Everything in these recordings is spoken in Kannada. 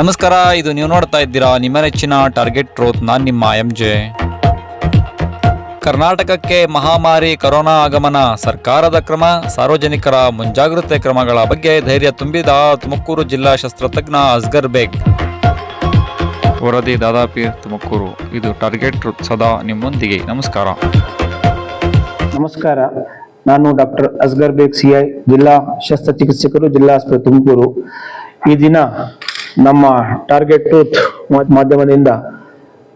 ನಮಸ್ಕಾರ ಇದು ನೀವು ನೋಡ್ತಾ ಇದ್ದೀರಾ ನಿಮ್ಮ ನೆಚ್ಚಿನ ಟಾರ್ಗೆಟ್ ಟ್ರೋತ್ ನಾನು ನಿಮ್ಮ ಎಂ ಜೆ ಕರ್ನಾಟಕಕ್ಕೆ ಮಹಾಮಾರಿ ಕೊರೋನಾ ಆಗಮನ ಸರ್ಕಾರದ ಕ್ರಮ ಸಾರ್ವಜನಿಕರ ಮುಂಜಾಗ್ರತೆ ಕ್ರಮಗಳ ಬಗ್ಗೆ ಧೈರ್ಯ ತುಂಬಿದ ತುಮಕೂರು ಜಿಲ್ಲಾ ಶಸ್ತ್ರತಜ್ಞ ಅಸ್ಗರ್ ಬೇಗ್. ವರದಿ ದಾದಾಪೀರ್ ತುಮಕೂರು ಇದು ಟಾರ್ಗೆಟ್ ಟ್ರೋತ್ ಸದಾ ನಿಮ್ಮೊಂದಿಗೆ. ನಮಸ್ಕಾರ. ನಮಸ್ಕಾರ ನಾನು doctor Asgar Baig C I ಜಿಲ್ಲಾ ಶಸ್ತ್ರಚಿಕಿತ್ಸಕರು ಜಿಲ್ಲಾ ಆಸ್ಪತ್ರೆ ತುಮಕೂರು. ಈ ದಿನ ನಮ್ಮ ಟಾರ್ಗೆಟ್ ಟ್ರೂತ್ ಮಾಧ್ಯಮದಿಂದ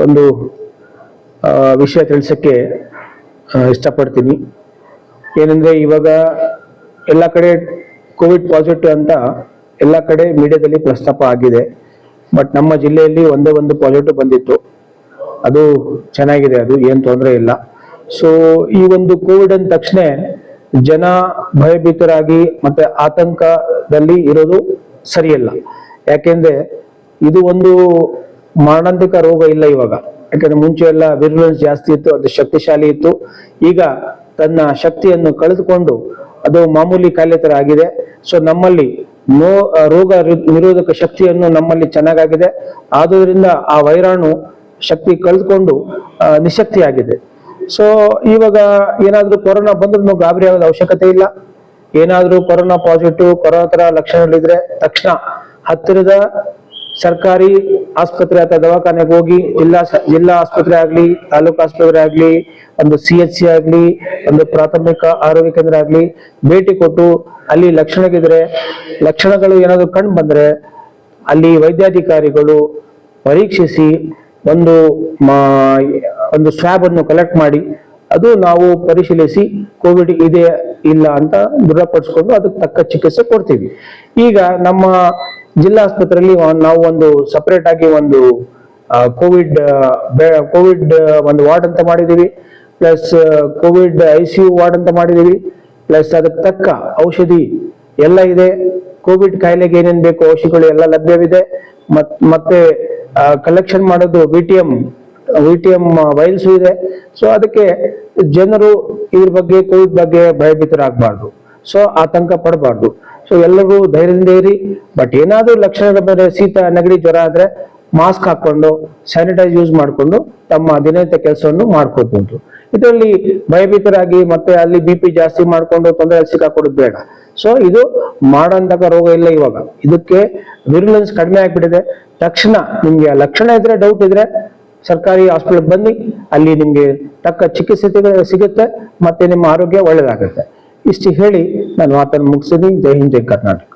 ಒಂದು ವಿಷಯ ತಿಳಿಸಕ್ಕೆ ಇಷ್ಟಪಡ್ತೀನಿ. ಏನಂದ್ರೆ ಇವಾಗ ಎಲ್ಲ ಕಡೆ ಕೋವಿಡ್ ಪಾಸಿಟಿವ್ ಅಂತ ಎಲ್ಲ ಕಡೆ ಮೀಡಿಯಾದಲ್ಲಿ ಪ್ರಸ್ತಾಪ ಆಗಿದೆ. ಬಟ್ ನಮ್ಮ ಜಿಲ್ಲೆಯಲ್ಲಿ ಒಂದೇ ಒಂದು ಪಾಸಿಟಿವ್ ಬಂದಿತ್ತು. ಅದು ಚೆನ್ನಾಗಿದೆ, ಅದು ಏನು ತೊಂದರೆ ಇಲ್ಲ. ಸೊ ಈ ಒಂದು ಕೋವಿಡ್ ಅಂದ ತಕ್ಷಣ ಜನ ಭಯಭೀತರಾಗಿ ಮತ್ತೆ ಆತಂಕದಲ್ಲಿ ಇರೋದು ಸರಿಯಲ್ಲ. ಯಾಕೆಂದ್ರೆ ಇದು ಒಂದು ಮಾರಣಾಂತಿಕ ರೋಗ ಇಲ್ಲ ಇವಾಗ. ಯಾಕಂದ್ರೆ ಮುಂಚೆ ಎಲ್ಲ ವಿರುಲೆನ್ಸ್ ಜಾಸ್ತಿ ಇತ್ತು, ಅದು ಶಕ್ತಿಶಾಲಿ ಇತ್ತು. ಈಗ ತನ್ನ ಶಕ್ತಿಯನ್ನು ಕಳೆದುಕೊಂಡು ಅದು ಮಾಮೂಲಿ ಕಾಯಿಲೆ ತರ ಆಗಿದೆ. ಸೊ ನಮ್ಮಲ್ಲಿ ನೋ ರೋಗ ನಿರೋಧಕ ಶಕ್ತಿಯನ್ನು ನಮ್ಮಲ್ಲಿ ಚೆನ್ನಾಗಾಗಿದೆ. ಆದುದರಿಂದ ಆ ವೈರಾಣು ಶಕ್ತಿ ಕಳೆದುಕೊಂಡು ನಿಶಕ್ತಿ ಆಗಿದೆ ಸೊ ಇವಾಗ ಏನಾದ್ರೂ ಕೊರೋನಾ ಬಂದ್ರೂ ಗಾಬರಿ ಆಗೋದ ಅವಶ್ಯಕತೆ ಇಲ್ಲ. ಏನಾದ್ರೂ ಕೊರೋನಾ ಪಾಸಿಟಿವ್ ಕೊರೋನಾ ತರ ಲಕ್ಷಣಗಳಿದ್ರೆ ತಕ್ಷಣ ಹತ್ತಿರದ ಸರ್ಕಾರಿ ಆಸ್ಪತ್ರೆ ಅಥವಾ ದವಾಖಾನೆಗೆ ಹೋಗಿ ಜಿಲ್ಲಾ ಜಿಲ್ಲಾ ಆಸ್ಪತ್ರೆ ಆಗಲಿ, ತಾಲೂಕು ಆಸ್ಪತ್ರೆ ಆಗಲಿ, ಒಂದು ಸಿ ಎಚ್ ಸಿ ಆಗಲಿ, ಒಂದು ಪ್ರಾಥಮಿಕ ಆರೋಗ್ಯ ಕೇಂದ್ರ ಆಗಲಿ ಭೇಟಿ ಕೊಟ್ಟು ಅಲ್ಲಿ ಲಕ್ಷಣಗಿದ್ರೆ ಲಕ್ಷಣಗಳು ಏನಾದರೂ ಕಂಡು ಬಂದ್ರೆ ಅಲ್ಲಿ ವೈದ್ಯಾಧಿಕಾರಿಗಳು ಪರೀಕ್ಷಿಸಿ ಒಂದು ಒಂದು ಸ್ವಾಬನ್ನು ಅನ್ನು ಕಲೆಕ್ಟ್ ಮಾಡಿ ಅದು ನಾವು ಪರಿಶೀಲಿಸಿ ಕೋವಿಡ್ ಇದೆ ಇಲ್ಲ ಅಂತ ದೃಢಪಡಿಸ್ಕೊಂಡು ಅದಕ್ಕೆ ತಕ್ಕ ಚಿಕಿತ್ಸೆ ಕೊಡ್ತೀವಿ. ಈಗ ನಮ್ಮ ಜಿಲ್ಲಾ ಆಸ್ಪತ್ರೆಯಲ್ಲಿ ನಾವು ಒಂದು ಸಪರೇಟ್ ಆಗಿ ಒಂದು ಕೋವಿಡ್ ಕೋವಿಡ್ ಒಂದು ವಾರ್ಡ್ ಅಂತ ಮಾಡಿದೀವಿ plus covid I C U ward ಅಂತ ಮಾಡಿದೀವಿ ಪ್ಲಸ್ ಅದಕ್ಕೆ ತಕ್ಕ ಔಷಧಿ ಎಲ್ಲ ಇದೆ. ಕೋವಿಡ್ ಕಾಯಿಲೆಗೆ ಏನೇನು ಬೇಕು ಔಷಧಿಗಳು ಎಲ್ಲ ಲಭ್ಯವಿದೆ. ಮತ್ ಮತ್ತೆ ಕಲೆಕ್ಷನ್ ಮಾಡೋದು V T M V T M vials ಇದೆ. ಸೊ ಅದಕ್ಕೆ ಜನರು ಇದ್ರ ಬಗ್ಗೆ ಕೋವಿಡ್ ಬಗ್ಗೆ ಭಯಭೀತರಾಗಬಾರ್ದು. ಸೊ ಆತಂಕ ಪಡಬಾರ್ದು. ಸೊ ಎಲ್ಲರೂ ಧೈರ್ಯದಿಂದ ಇರಿ. ಬಟ್ ಏನಾದ್ರೂ ಲಕ್ಷಣದ ಮೇಲೆ ಶೀತ, ನೆಗಡಿ, ಜ್ವರ ಆದ್ರೆ ಮಾಸ್ಕ್ ಹಾಕೊಂಡು ಸ್ಯಾನಿಟೈಸ್ ಯೂಸ್ ಮಾಡಿಕೊಂಡು ತಮ್ಮ ದಿನನಿತ್ಯ ಕೆಲಸವನ್ನು ಮಾಡ್ಕೋಬಹುದು ಇದರಲ್ಲಿ ಭಯಭೀತರಾಗಿ ಮತ್ತೆ ಅಲ್ಲಿ ಬಿ ಪಿ ಜಾಸ್ತಿ ಮಾಡ್ಕೊಂಡು ತೊಂದರೆ ಸಿಕ್ಕಾಕೊಡೋದು ಬೇಡ. ಸೊ ಇದು ಮಾಡಂತಕ ರೋಗ ಇಲ್ಲ ಇವಾಗ. ಇದಕ್ಕೆ ವಿರುಲೆನ್ಸ್ ಕಡಿಮೆ ಆಗಿಬಿಟ್ಟಿದೆ. ತಕ್ಷಣ ನಿಮ್ಗೆ ಲಕ್ಷಣ ಇದ್ರೆ ಡೌಟ್ ಇದ್ರೆ ಸರ್ಕಾರಿ ಹಾಸ್ಪಿಟಲ್ ಬನ್ನಿ. ಅಲ್ಲಿ ನಿಮ್ಗೆ ತಕ್ಕ ಚಿಕಿತ್ಸೆ ಸಿಗುತ್ತೆ. ಮತ್ತೆ ನಿಮ್ಮ ಆರೋಗ್ಯ ಒಳ್ಳೇದಾಗುತ್ತೆ. ಇಷ್ಟು ಹೇಳಿ ನಾನು ಮಾತನ್ನು ಮುಗಿಸಿದ್ದೀನಿ ಜೈ ಹಿಂದ್ ಜೈ ಕರ್ನಾಟಕ